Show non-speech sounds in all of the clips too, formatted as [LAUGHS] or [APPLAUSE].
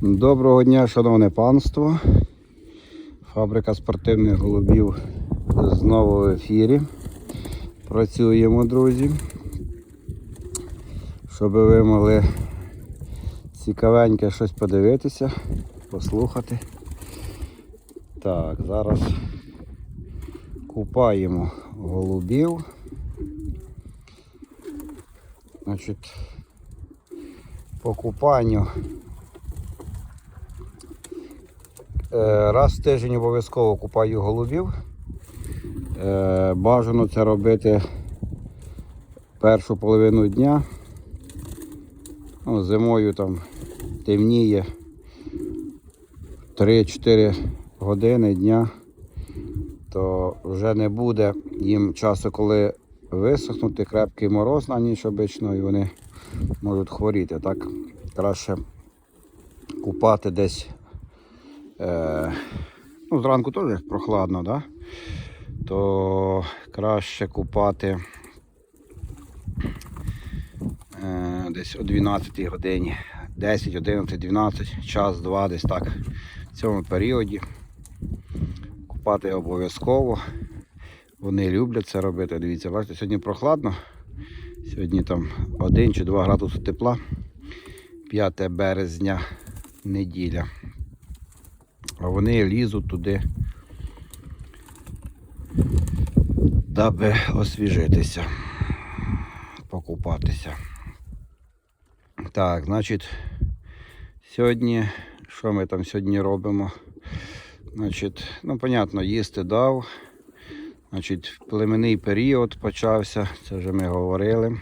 Доброго дня, шановне панство. Фабрика спортивних голубів знову в ефірі. Працюємо, друзі. Щоб ви могли цікавеньке щось подивитися, послухати. Так, зараз купаємо голубів. Значить, по купанню Е, Раз в тиждень обов'язково купаю голубів. Е, Бажано це робити першу половину дня. Ну, зимою там темніє 3-4 години дня, то вже не буде їм часу, коли висохнути, крепкий мороз на ніч обично і вони можуть хворіти. Так краще купати десь Е, ну, зранку теж прохладно, да? то краще купати е, десь о 12 годині, 10, 11, 12, час, два, десь так. В цьому періоді купати обов'язково. Вони люблять це робити. Дивіться, бачите, сьогодні прохладно. Сьогодні там 1 чи 2 градуси тепла. 5 березня, неділя. А вони лізуть туди, даби освіжитися, покупатися. Так, значить, сьогодні, що ми там сьогодні робимо? Значить, ну, понятно, їсти дав. Значить, племенний період почався, це вже ми говорили.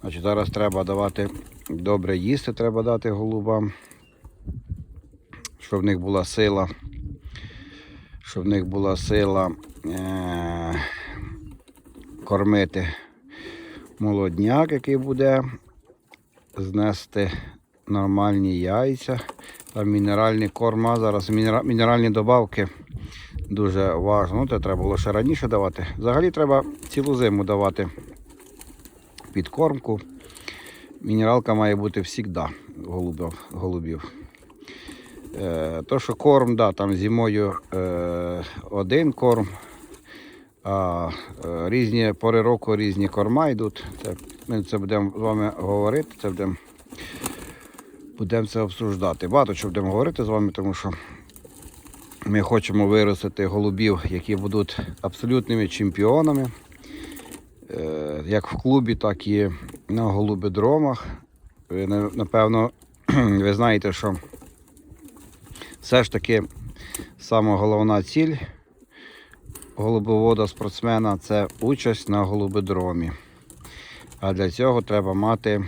Значить, Зараз треба давати добре їсти, треба дати голубам щоб в них була сила, щоб в них була сила е- кормити молодняк, який буде знести нормальні яйця. Там мінеральні корма, зараз мінеральні добавки дуже важливо. Ну, це треба було ще раніше давати. Взагалі треба цілу зиму давати підкормку. Мінералка має бути завжди голубів. голубів. Е, То, що корм, да, там зимою е, один корм, а е, різні пори року різні корма йдуть. Це, Ми це будемо з вами говорити, це будемо будемо це обсуждати. Багато що будемо говорити з вами, тому що ми хочемо виростити голубів, які будуть абсолютними чемпіонами, е, як в клубі, так і на голубидромах. Ви, напевно, [CLEARS THROAT] ви знаєте, що все ж таки сама головна ціль голубовода спортсмена це участь на голубодромі. А для цього треба мати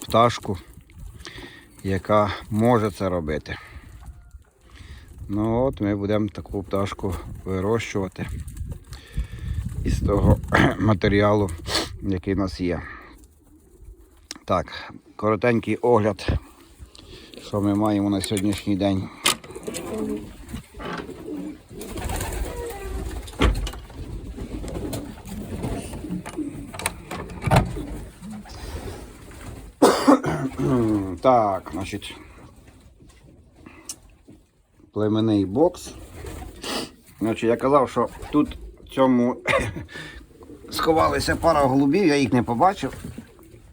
пташку, яка може це робити. Ну от ми будемо таку пташку вирощувати із того [CLEARS THROAT] матеріалу, який у нас є. Так, коротенький огляд що ми маємо на сьогоднішній день. [COUGHS] Так, значить, племенний бокс. Значить, Я казав, що тут в цьому [COUGHS] сховалися пара голубів, я їх не побачив.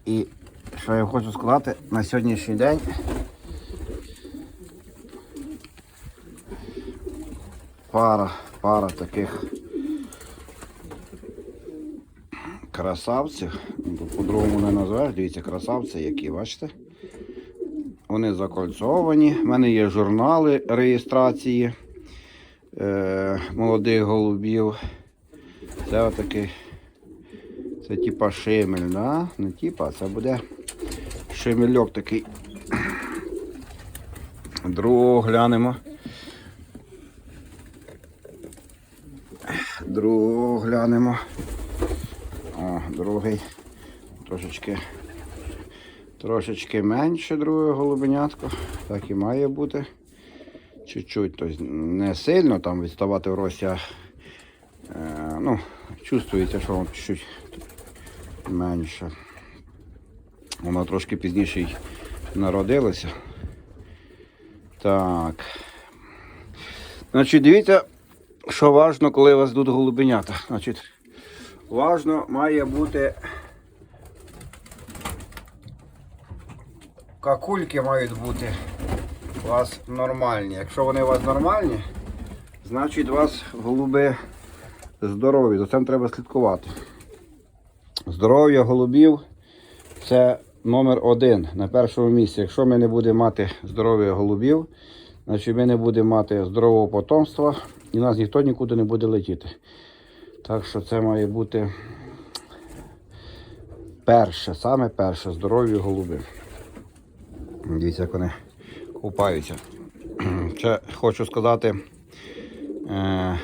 І що я хочу сказати, на сьогоднішній день пара, пара таких красавців. По-другому не називаєш, дивіться, красавці, які, бачите? Вони закольцовані. У мене є журнали реєстрації е, молодих голубів. Це отакий. Це типа шимель, да? Не типа, це буде шимельок такий. Другого глянемо. Другого глянемо. О, другий трошечки трошечки менше друге голубенятко. Так і має бути. Чуть-чуть, тобто не сильно там відставати в рості, а е, ну, чувствується, що воно чуть менше. Воно трошки пізніше народилися. Так. Значить, дивіться, що важно, коли у вас тут голубенята. Значить, важно має бути. Какульки мають бути у вас нормальні. Якщо вони у вас нормальні, значить у вас голуби здорові. За цим треба слідкувати. Здоров'я голубів це номер один на першому місці. Якщо ми не будемо мати здоров'я голубів, значить ми не будемо мати здорового потомства і нас ніхто нікуди не буде летіти. Так що це має бути перше, саме перше здорові голуби. Дивіться, як вони купаються. [CLEARS THROAT] Ще хочу сказати, е,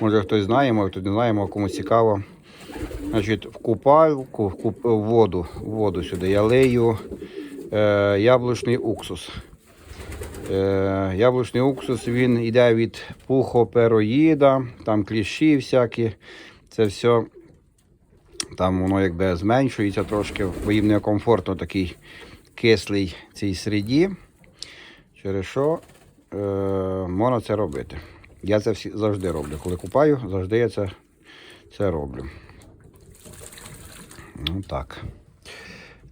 може хтось знає, може хтось не знає, комусь цікаво. Значить, в купальку, в, куп, в воду, в воду сюди я лию е, яблучний уксус. Е, яблучний уксус він йде від пухопероїда, там кліщі всякі. Це все там воно якби зменшується трошки, бо їм некомфортно такий кислий цій середі. Через що е, можна це робити. Я це всі, завжди роблю. Коли купаю, завжди я це, це роблю. Ну так.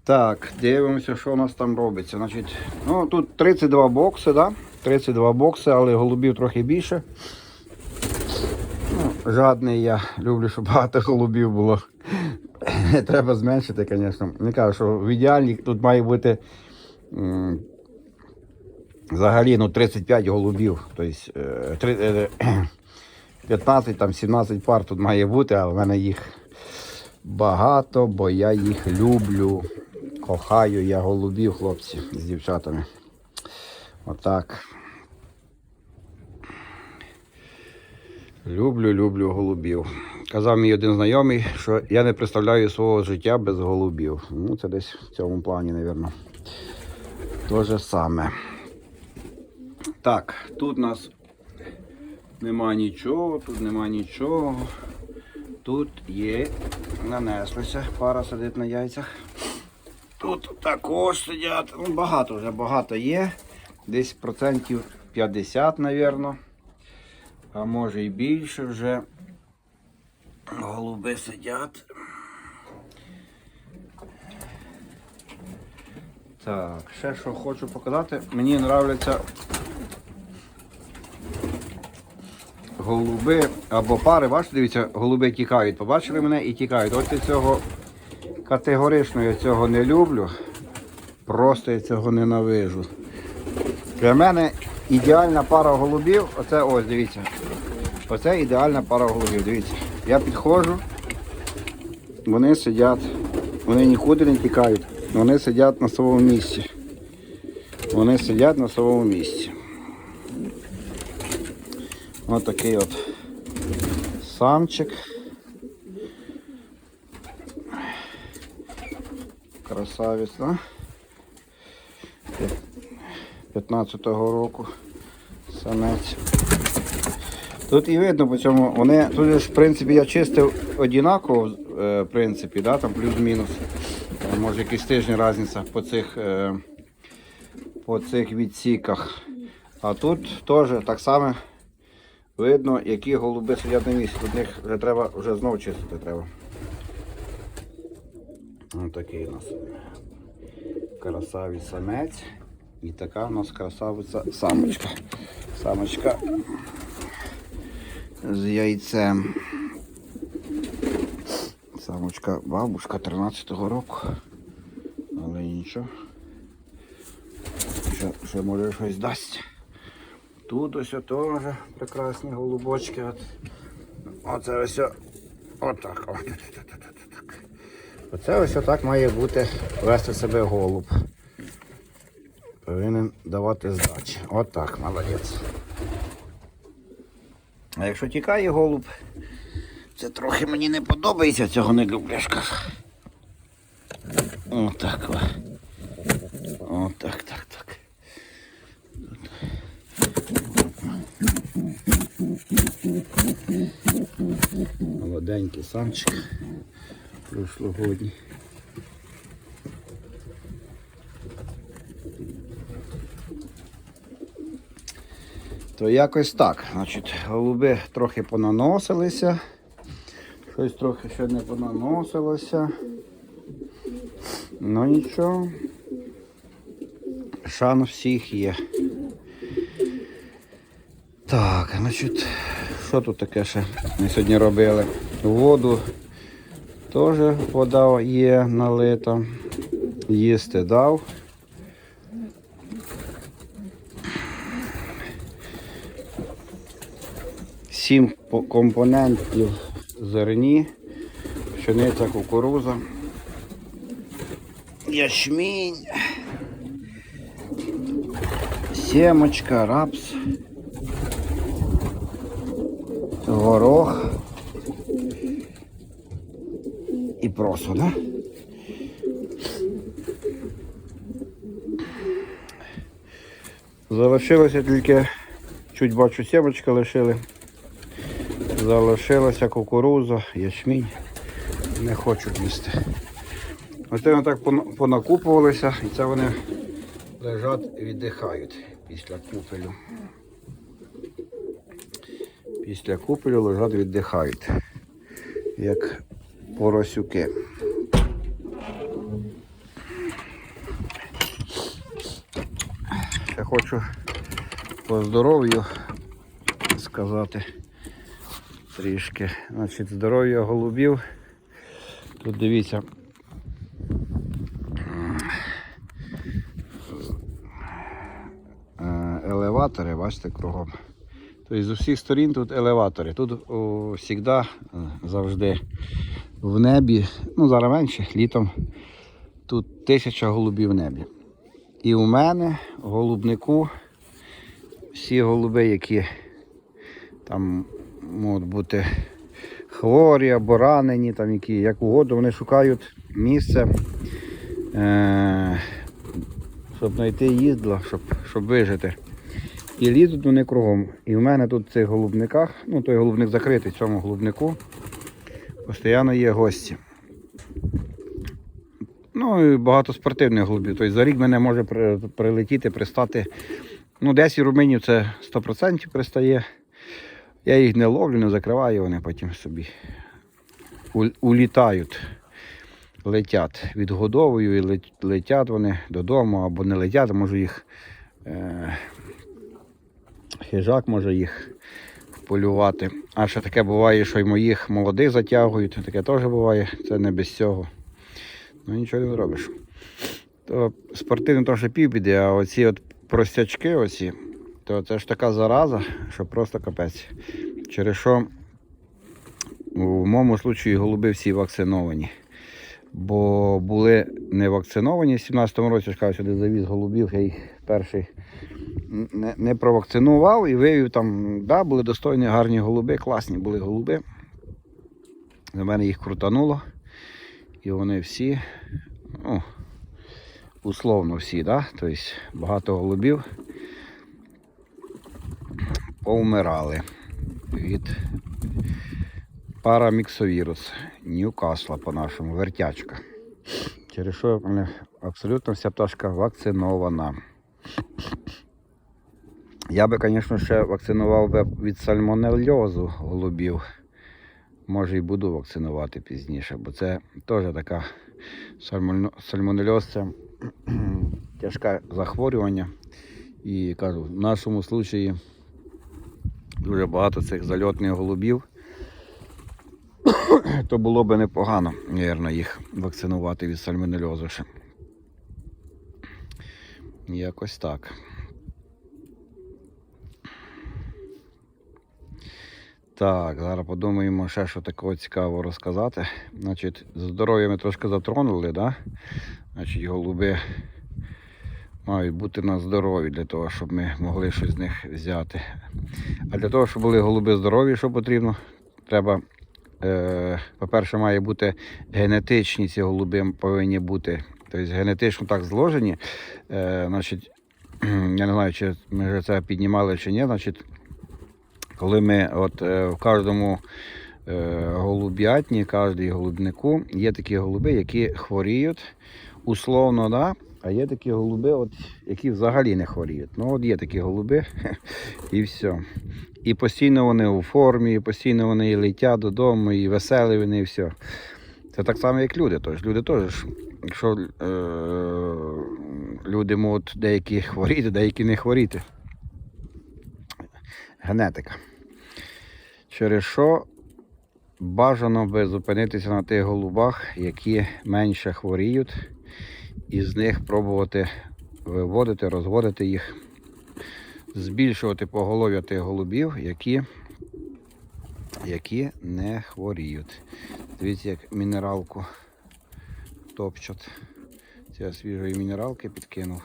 Так, дивимося, що у нас там робиться. Значить, ну, тут 32 бокси, да? 32 бокси, але голубів трохи більше. Ну, жадний я люблю, щоб багато голубів було. [LAUGHS] Треба зменшити, звісно. Не кажу, що в ідеалі тут має бути взагалі ну, 35 голубів. Тобто е, е, [CLEARS THROAT] 15-17 пар тут має бути, але в мене їх багато, бо я їх люблю. Кохаю я голубів, хлопці, з дівчатами. Отак. Люблю, люблю голубів. Казав мій один знайомий, що я не представляю свого життя без голубів. Ну, це десь в цьому плані, мабуть. То же саме. Так, тут у нас нема нічого, тут нема нічого. Тут є, нанеслися, пара сидить на яйцях. Тут також сидять, ну багато вже багато є. Десь процентів 50, мабуть. А може і більше вже. Голуби сидять. Так, ще що хочу показати. Мені подобаються голуби або пари. Бачите, дивіться, голуби тікають. Побачили мене і тікають. Я цього категорично я цього не люблю. Просто я цього ненавижу. Для мене ідеальна пара голубів, оце ось, дивіться. Оце ідеальна пара голубів. Дивіться. Я підходжу, вони сидять, вони нікуди не тікають, вони сидять на своєму місці. Вони сидять на своєму місці. Ось такий от самчик. Красавець, да? 15-го року самець. Тут і видно по цьому, вони, тут в принципі, я чистив однаково, е, в принципі, да, там плюс-мінус. Може якісь тижні різниця по цих, е, по цих відсіках. А тут теж так само видно, які голуби сидять на місці. Тут них вже треба вже знову чистити треба. Ось такий у нас красавець самець. І така у нас красавиця самочка. Самочка з яйцем. Самочка бабушка 13-го року. Але нічого. Ще, ще може щось дасть. Тут ось теж прекрасні голубочки. Оце ось. Отак. От, от, от, от, от, от. Оце ось отак має бути вести себе голуб. Повинен давати здачі. Отак, молодець. А якщо тікає голуб, це трохи мені не подобається, цього не кажу. Отак. Отак, так, так. Молоденький самчик прошлогодні. То якось так. Значить, Голуби трохи понаносилися, щось трохи ще не понаносилося. Ну нічого, шан всіх є. Так, значить, що тут таке ще ми сьогодні робили? Воду теж вода є налита. Їсти дав. Сім по- компонентів зерні, пшениця, кукуруза, ячмінь, сімочка, рапс, горох і просо, да? Залишилося тільки, чуть бачу, сімочка лишили. Залишилася кукуруза, ячмінь. Не хочуть їсти. Оце вони так понакупувалися і це вони лежать і віддихають після купелю. Після купелю лежать віддихають. Як поросюки. Я хочу по здоров'ю сказати трішки. Значить, здоров'я голубів. Тут дивіться. Е, Елеватори, бачите, кругом. Тобто з усіх сторін тут елеватори. Тут завжди, завжди в небі, ну зараз менше, літом тут тисяча голубів в небі. І у мене в голубнику всі голуби, які там можуть бути хворі або ранені, там які, як угодно, вони шукають місце, е- щоб знайти їдло, щоб, щоб вижити. І лізуть вони кругом. І в мене тут в цих голубниках, ну той голубник закритий, в цьому голубнику, постійно є гості. Ну і багато спортивних голубів. Тобто за рік мене може прилетіти, пристати. Ну, десь і руминів це 100% пристає. Я їх не ловлю, не закриваю, вони потім собі улітають, летять. Відгодовую і летять вони додому або не летять, може їх е- хижак може їх полювати. А ще таке буває, що й моїх молодих затягують, таке теж буває, це не без цього. Ну нічого не зробиш. То спортивно трохи півбіди, а оці от простячки, оці, то це ж така зараза, що просто капець. Через що в моєму случаї голуби всі вакциновані. Бо були не вакциновані в 17-му році, я сюди завіз голубів, я їх перший не, не провакцинував і вивів там, да, були достойні, гарні голуби, класні були голуби. За мене їх крутануло. І вони всі, ну, условно всі, да? тобто багато голубів повмирали від параміксовірус Ньюкасла по-нашому, вертячка. Через що абсолютно вся пташка вакцинована. Я би, звісно, ще вакцинував би від сальмонельозу голубів. Може і буду вакцинувати пізніше, бо це теж така сальмонельоз це [CLEARS THROAT] тяжке захворювання. І кажу, в нашому случаї дуже багато цих зальотних голубів. [CLEARS THROAT] То було би непогано, мабуть, їх вакцинувати від сальмонельозу ще. Якось так. Так, зараз подумаємо ще, що такого цікавого розказати. Значить, з здоров'я ми трошки затронули, да? Значить, голуби мають бути на здорові для того, щоб ми могли щось з них взяти. А для того, щоб були голуби здорові, що потрібно? Треба, е, по-перше, має бути генетичні ці голуби повинні бути. Тобто генетично так зложені. Е, значить, [CLEARS THROAT] я не знаю, чи ми це піднімали чи ні. Значить, коли ми от е, в кожному е, голуб'ятні, кожній голубнику є такі голуби, які хворіють условно, да? А є такі голуби, от, які взагалі не хворіють. Ну от є такі голуби [LAUGHS] і все. І постійно вони у формі, і постійно вони і летять додому, і веселі вони, і все. Це так само, як люди. Тож люди теж, якщо е- люди можуть деякі хворіти, деякі не хворіти. Генетика. Через що бажано би зупинитися на тих голубах, які менше хворіють, і з них пробувати виводити, розводити їх, збільшувати поголов'я тих голубів, які, які не хворіють. Дивіться, як мінералку топчуть. Це я свіжої мінералки підкинув.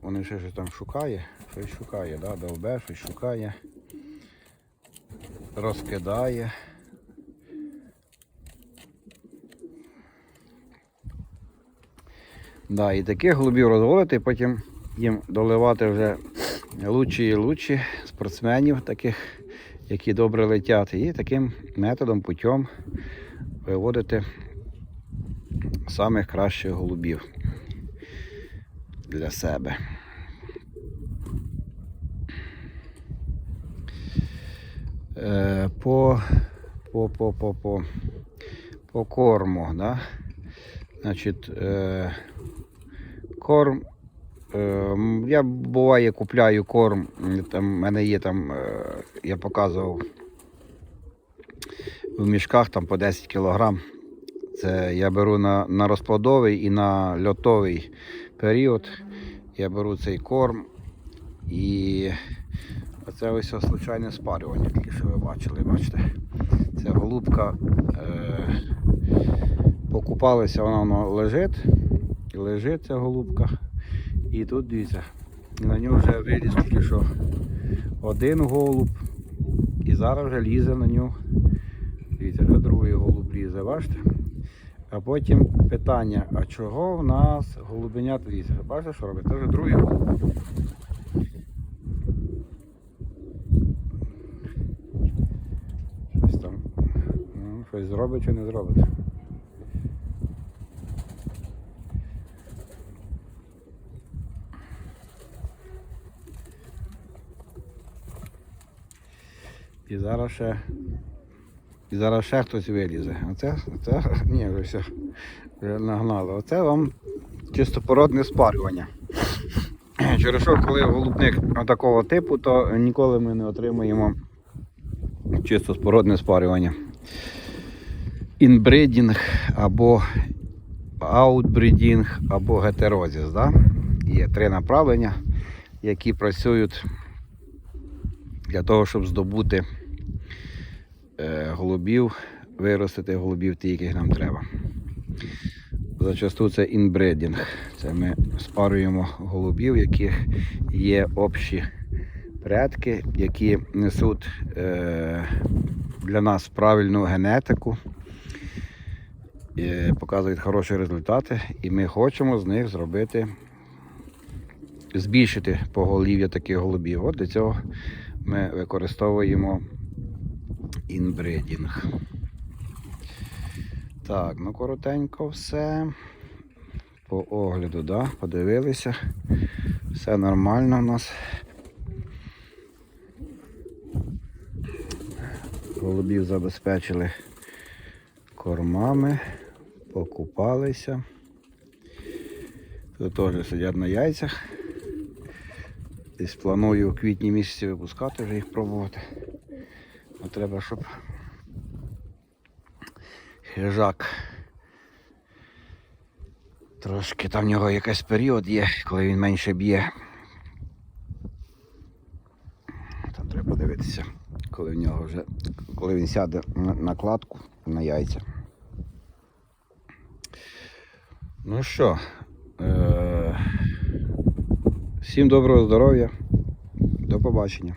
Вони ще щось там шукає, щось шукає, да? довбе, щось шукає, розкидає. Да, і таких голубів розводити, потім їм доливати вже лучші і лучші спортсменів, таких, які добре летять. І таким методом, путем виводити самих кращих голубів для себе. Е, По, по, по, по, по, по корму, да? Значить, е, корм. Е, я буває купляю корм. Там в мене є там, я показував в мішках там по 10 кілограм. Це я беру на, на розплодовий і на льотовий період. Я беру цей корм і ось ось случайне спарювання, тільки що ви бачили, бачите. Це голубка е, покупалася, вона воно лежить, лежить ця голубка. І тут дивіться, на нього вже виліз тільки що один голуб. І зараз вже лізе на нього. Дивіться, вже другий голуб лізе, бачите? А потім питання, а чого в нас голубенята дивіться? Бачите, що робить? Це вже другий голуб. Щось там. Ну, щось зробить чи не зробить. І зараз ще. І зараз ще хтось вилізе. Оце, оце, [LAUGHS] ні, вже все, вже нагнало. Оце вам чистопородне спарювання. [CLEARS THROAT] Через що, коли голубник такого типу, то ніколи ми не отримаємо чистоспородне спарювання. Інбридінг або аутбридінг, або гетерозіс. Да? Є три направлення, які працюють для того, щоб здобути голубів, виростити голубів ті, яких нам треба. Зачасту це інбридінг. Це ми спарюємо голубів, яких є общі предки, які несуть е, для нас правильну генетику, і показують хороші результати, і ми хочемо з них зробити, збільшити поголів'я таких голубів. От для цього ми використовуємо інбридінг. Так, ну коротенько все. По огляду, да, подивилися. Все нормально у нас. Голубів забезпечили кормами, покупалися. Тут теж сидять на яйцях. Десь планую у квітні місяці випускати вже їх пробувати. Ну, треба, щоб хижак. Трошки там в нього якийсь період є, коли він менше б'є. Там треба подивитися, коли в нього вже, коли він сяде на кладку на яйця. Ну що, е- всім доброго здоров'я, до побачення.